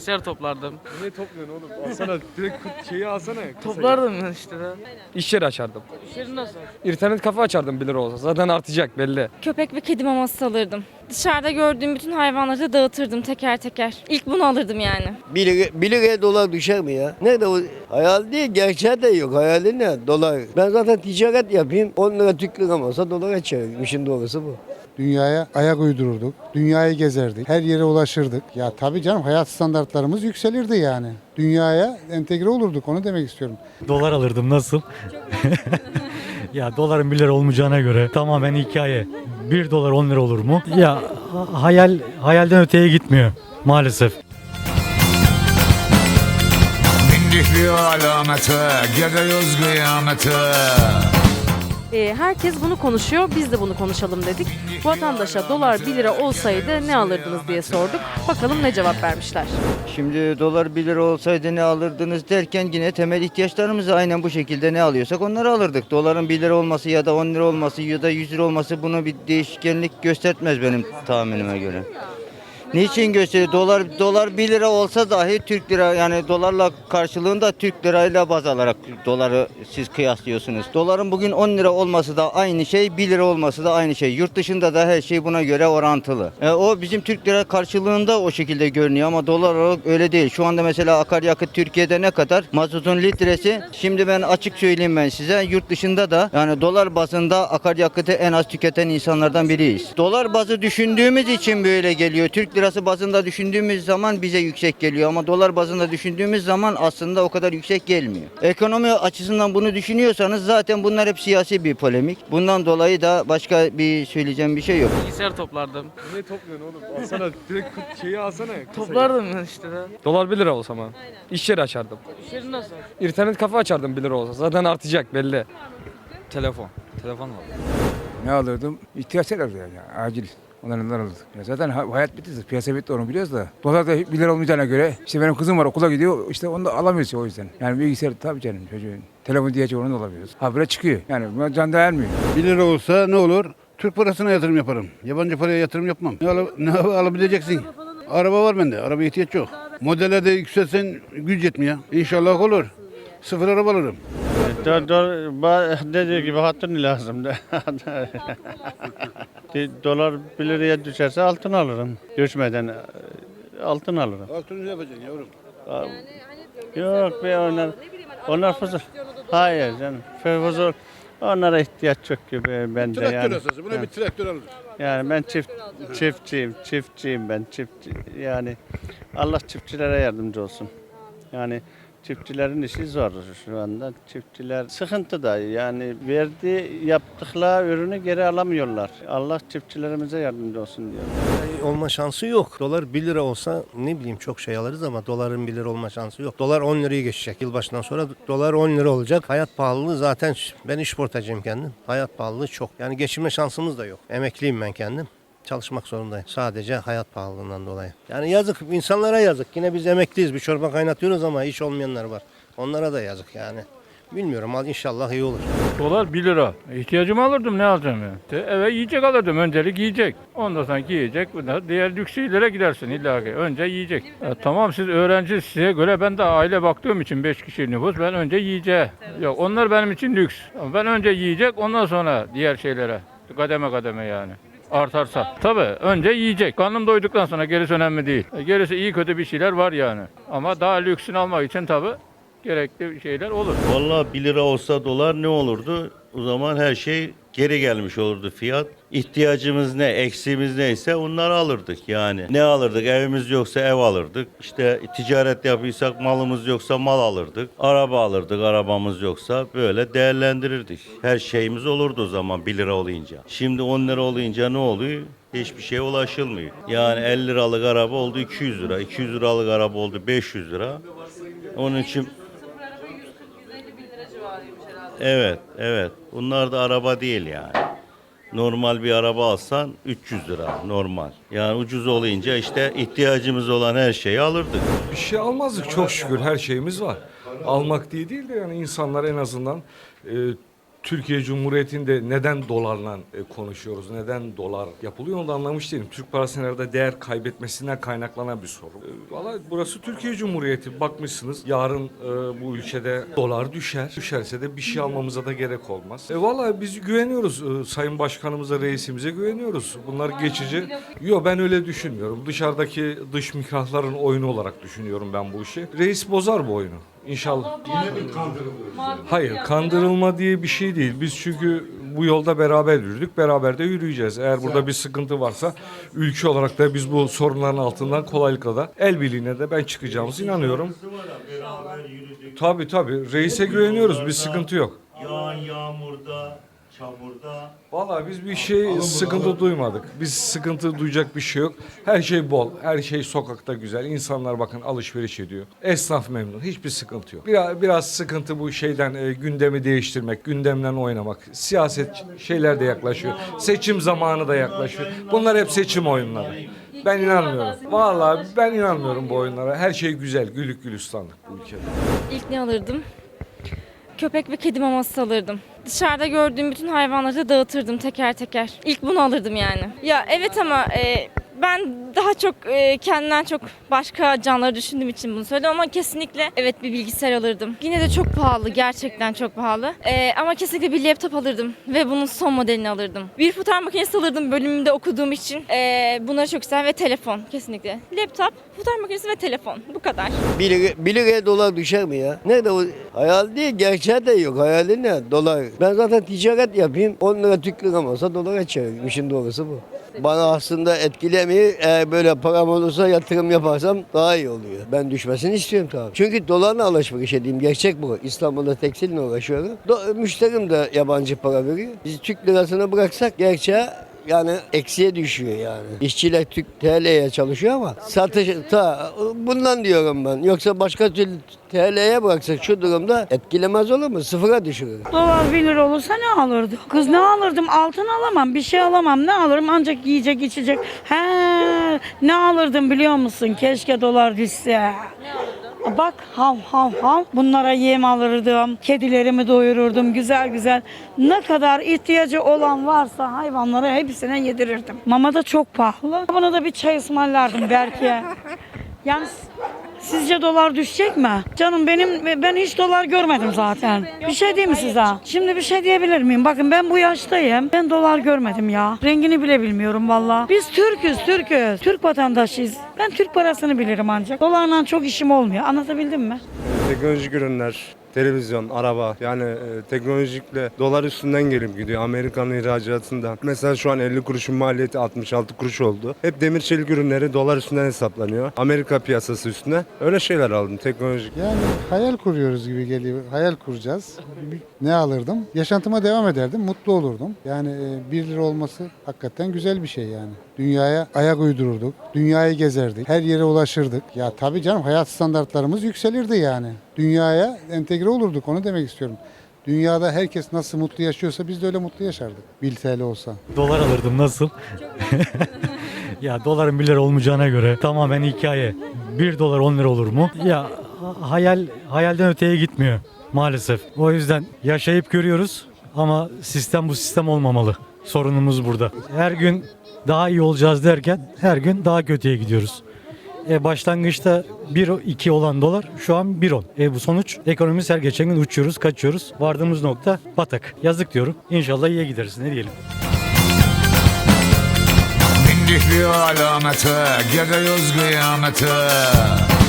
Bilgisayar toplardım. Ne topluyorsun oğlum? Alsana direkt şeyi alsana. kasayı. Toplardım ben işte de. İş yeri açardım. İşlerin nasıl? İnternet kafe açardım 1 lira olsa. Zaten artacak belli. Köpek ve kedi maması alırdım. Dışarıda gördüğüm bütün hayvanları da dağıtırdım teker teker. İlk bunu alırdım yani. 1 lira, 1 liraya dolar düşer mi ya? Nerede o? Hayal değil, gerçeği de yok. Hayali ne? Dolar. Ben zaten ticaret yapayım. 10 lira Türk liram olsa dolara çeviririm. İşin doğrusu bu. Dünyaya ayak uydururduk. Dünyayı gezerdik. Her yere ulaşırdık. Ya tabii canım hayat standartlarımız yükselirdi yani. Dünyaya entegre olurduk onu demek istiyorum. Dolar alırdım nasıl? ya doların 1 lira olmayacağına göre tamamen hikaye. 1 dolar 10 lira olur mu? Ya ha- hayal hayalden öteye gitmiyor maalesef. Bindik bir alamete, gidiyoruz kıyamete. Ee, herkes bunu konuşuyor, biz de bunu konuşalım dedik. Vatandaşa dolar 1 lira olsaydı ne alırdınız diye sorduk. Bakalım ne cevap vermişler. Şimdi dolar 1 lira olsaydı ne alırdınız derken yine temel ihtiyaçlarımızı aynen bu şekilde ne alıyorsak onları alırdık. Doların 1 lira olması ya da 10 lira olması ya da 100 lira olması bunu bir değişkenlik göstermez benim tahminime göre. Niçin gösteriyor? Dolar dolar 1 lira olsa dahi Türk lira yani dolarla karşılığında Türk lirayla baz alarak doları siz kıyaslıyorsunuz. Doların bugün 10 lira olması da aynı şey, 1 lira olması da aynı şey. Yurt dışında da her şey buna göre orantılı. E, o bizim Türk lira karşılığında o şekilde görünüyor ama dolar olarak öyle değil. Şu anda mesela akaryakıt Türkiye'de ne kadar? Mazotun litresi şimdi ben açık söyleyeyim ben size yurt dışında da yani dolar bazında akaryakıtı en az tüketen insanlardan biriyiz. Dolar bazı düşündüğümüz için böyle geliyor. Türk lirası bazında düşündüğümüz zaman bize yüksek geliyor ama dolar bazında düşündüğümüz zaman aslında o kadar yüksek gelmiyor. Ekonomi açısından bunu düşünüyorsanız zaten bunlar hep siyasi bir polemik. Bundan dolayı da başka bir söyleyeceğim bir şey yok. Bilgisayar toplardım. Ne topluyorsun oğlum? Alsana direkt kut- şeyi alsana. Toplardım ben işte de. Dolar 1 lira olsa ama. İş yeri açardım. İşlerin nasıl? İnternet kafe açardım 1 lira olsa. Zaten artacak belli. Telefon. Telefon var. Ne alırdım? İhtiyaçlar alırdım yani acil. Onlardan alırdık. Ya zaten ha- hayat bitti, piyasa bitti onu biliyoruz da. Dolar da 1 lira olmayacağına göre işte benim kızım var okula gidiyor işte onu da alamıyoruz o yüzden. Yani bilgisayar tabii canım çocuğun. Telefon diyecek onu da alamıyoruz. Habire çıkıyor. Yani buna can dayanmıyor. 1 lira olsa ne olur? Türk parasına yatırım yaparım. Yabancı paraya yatırım yapmam. Ne, al ne al- alabileceksin? Araba var bende. Araba ihtiyaç yok. Modele de yükselsen güç yetmiyor. İnşallah olur. Sıfır araba alırım. Dediği gibi hatun lazım da. Dolar 1 liraya düşerse altın alırım. Düşmeden e, altın alırım. Altını ne yapacaksın yavrum? Yok be onlar. Onlar fuzul. Hayır canım. Fuzul. Onlara ihtiyaç yok gibi bence Traktör yani. esası. Buna bir traktör alır. Yani ben çift çiftçiyim, çiftçiyim ben çiftçi. Yani Allah çiftçilere yardımcı olsun. Yani çiftçilerin işi zor şu anda. Çiftçiler sıkıntıda yani verdiği yaptıkları ürünü geri alamıyorlar. Allah çiftçilerimize yardımcı olsun diyor. Olma şansı yok. Dolar 1 lira olsa ne bileyim çok şey alırız ama doların 1 lira olma şansı yok. Dolar 10 liraya geçecek. Yılbaşından sonra dolar 10 lira olacak. Hayat pahalılığı zaten ben işportacıyım kendim. Hayat pahalılığı çok. Yani geçinme şansımız da yok. Emekliyim ben kendim. Çalışmak zorundayım. Sadece hayat pahalılığından dolayı. Yani yazık insanlara yazık. Yine biz emekliyiz. Bir çorba kaynatıyoruz ama iş olmayanlar var. Onlara da yazık yani. Bilmiyorum al inşallah iyi olur. Dolar 1 lira. İhtiyacımı alırdım ne alacağım ya? Eve yiyecek alırdım. Öncelik yiyecek. Ondan sonra yiyecek. Bunlar diğer lüks şeylere gidersin illa ki. Önce yiyecek. E, tamam siz öğrenci size göre ben de aile baktığım için 5 kişi nüfus ben önce yiyeceğim. Yok onlar benim için lüks. Ben önce yiyecek ondan sonra diğer şeylere. Kademe kademe yani artarsa. Tabii önce yiyecek. Karnım doyduktan sonra gerisi önemli değil. E, Gerisi iyi kötü bir şeyler var yani. Ama daha lüksünü almak için tabii gerekli şeyler olur. Vallahi 1 lira olsa dolar ne olurdu? O zaman her şey geri gelmiş olurdu fiyat. İhtiyacımız ne, eksiğimiz neyse onları alırdık yani. Ne alırdık? Evimiz yoksa ev alırdık. İşte ticaret yapıyorsak malımız yoksa mal alırdık. Araba alırdık arabamız yoksa böyle değerlendirirdik. Her şeyimiz olurdu o zaman 1 lira olunca. Şimdi 10 lira olunca ne oluyor? Hiçbir şeye ulaşılmıyor. Yani 50 liralık araba oldu 200 lira. 200 liralık araba oldu 500 lira. Onun için Evet, evet. Bunlar da araba değil yani. Normal bir araba alsan 300 lira normal. Yani ucuz olunca işte ihtiyacımız olan her şeyi alırdık. Bir şey almazdık çok şükür her şeyimiz var. Almak diye değil de yani insanlar en azından e, Türkiye Cumhuriyeti'nde neden dolarla e, konuşuyoruz, neden dolar yapılıyor onu da anlamış değilim. Türk parasının herhalde değer kaybetmesinden kaynaklanan bir sorun. E, Valla burası Türkiye Cumhuriyeti. Bakmışsınız yarın e, bu ülkede dolar düşer. Düşerse de bir şey almamıza da gerek olmaz. E, Valla biz güveniyoruz. E, Sayın Başkanımıza, reisimize güveniyoruz. Bunlar geçici. Yok ben öyle düşünmüyorum. Dışarıdaki dış mihrakların oyunu olarak düşünüyorum ben bu işi. Reis bozar bu oyunu. İnşallah. Hayır, kandırılma diye bir şey değil. Biz çünkü bu yolda beraber yürüdük, beraber de yürüyeceğiz. Eğer burada bir sıkıntı varsa ülke olarak da biz bu sorunların altından kolaylıkla da el birliğine de ben çıkacağımıza inanıyorum. Tabii tabii. Reise güveniyoruz. Bir sıkıntı yok. Yağan yağmurda, çamurda. Vallahi biz bir şey sıkıntı duymadık. Biz sıkıntı duyacak bir şey yok. Her şey bol, her şey sokakta güzel. İnsanlar bakın alışveriş ediyor. Esnaf memnun, hiçbir sıkıntı yok. Biraz, biraz sıkıntı bu şeyden e, gündemi değiştirmek, gündemden oynamak. Siyaset şeyler de yaklaşıyor. Seçim zamanı da yaklaşıyor. Bunlar hep seçim oyunları. Ben inanmıyorum. Vallahi ben inanmıyorum bu oyunlara. Her şey güzel, güllük gülistanlık bu ülkede. İlk ne alırdım? Köpek ve kedi maması alırdım. Dışarıda gördüğüm bütün hayvanları da dağıtırdım teker teker. İlk bunu alırdım yani. Ya evet ama e, ben daha çok e, kendimden çok başka canlıları düşündüğüm için bunu söyledim ama kesinlikle evet bir bilgisayar alırdım. Yine de çok pahalı, gerçekten çok pahalı. E, ama kesinlikle bir laptop alırdım ve bunun son modelini alırdım. Bir fotoğraf makinesi alırdım bölümümde okuduğum için. E, bunları çok güzel ve telefon kesinlikle. Laptop, fotoğraf makinesi ve telefon. Bu kadar. 1 lira, 1 liraya dolar düşer mi ya? Nerede o? Hayal değil, gerçeği de yok. Hayali ne? Dolar. Ben zaten ticaret yapayım. 10 lira Türk liram olsa dolara çeviririm. İşin doğrusu bu. Bana aslında etkilemiyor. Eğer böyle param olursa yatırım yaparsam daha iyi oluyor. Ben düşmesini istiyorum tabii. Çünkü dolarla alışveriş edeyim. Gerçek bu. İstanbul'da tekstille uğraşıyorum. Do- müşterim de yabancı para veriyor. Biz Türk lirasını bıraksak gerçeği yani eksiye düşüyor yani. İşçiler Türk TL'ye çalışıyor ama satış ta bundan diyorum ben. Yoksa başka türlü TL'ye bıraksak şu durumda etkilemez olur mu? Sıfıra düşürür. Dolar 1 lira olursa ne alırdı? Kız ne alırdım? Altın alamam, bir şey alamam. Ne alırım? Ancak yiyecek, içecek. He, ne alırdım biliyor musun? Keşke dolar düşse. Bak hav hav hav bunlara yem alırdım, kedilerimi doyururdum güzel güzel. Ne kadar ihtiyacı olan varsa hayvanlara hepsine yedirirdim. Mama da çok pahalı. Buna da bir çay ısmarlardım belki. Yani Sizce dolar düşecek mi? Canım benim ben hiç dolar görmedim zaten. Bir şey diyeyim mi size? Şimdi bir şey diyebilir miyim? Bakın ben bu yaştayım. Ben dolar görmedim ya. Rengini bile bilmiyorum valla. Biz Türk'üz, Türk'üz. Türk vatandaşıyız. Ben Türk parasını bilirim ancak. Dolarla çok işim olmuyor. Anlatabildim mi? Teknolojik ürünler, televizyon, araba yani e, teknolojikle dolar üstünden gelip gidiyor Amerikan ihracatından. Mesela şu an 50 kuruşun maliyeti 66 kuruş oldu. Hep demir çelik ürünleri dolar üstünden hesaplanıyor. Amerika piyasası üstüne. Öyle şeyler aldım teknolojik. Yani hayal kuruyoruz gibi geliyor. Hayal kuracağız. Ne alırdım? Yaşantıma devam ederdim. Mutlu olurdum. Yani 1 lira olması hakikaten güzel bir şey yani. Dünyaya ayak uydururduk. Dünyayı gezerdik. Her yere ulaşırdık. Ya tabii canım hayat standartlarımız yükselirdi yani. Dünyaya entegre olurduk onu demek istiyorum. Dünyada herkes nasıl mutlu yaşıyorsa biz de öyle mutlu yaşardık. 1 TL olsa. Dolar alırdım nasıl? ya doların 1 lira olmayacağına göre tamamen hikaye. 1 dolar 10 lira olur mu? Ya hayal hayalden öteye gitmiyor maalesef. O yüzden yaşayıp görüyoruz ama sistem bu sistem olmamalı. Sorunumuz burada. Her gün daha iyi olacağız derken her gün daha kötüye gidiyoruz. E başlangıçta 1-2 olan dolar şu an 1.10. E bu sonuç ekonomimiz her geçen gün uçuyoruz, kaçıyoruz. Vardığımız nokta batak. Yazık diyorum. İnşallah iyiye gideriz. Ne diyelim? Bindik bir alamete, gidiyoruz kıyamete.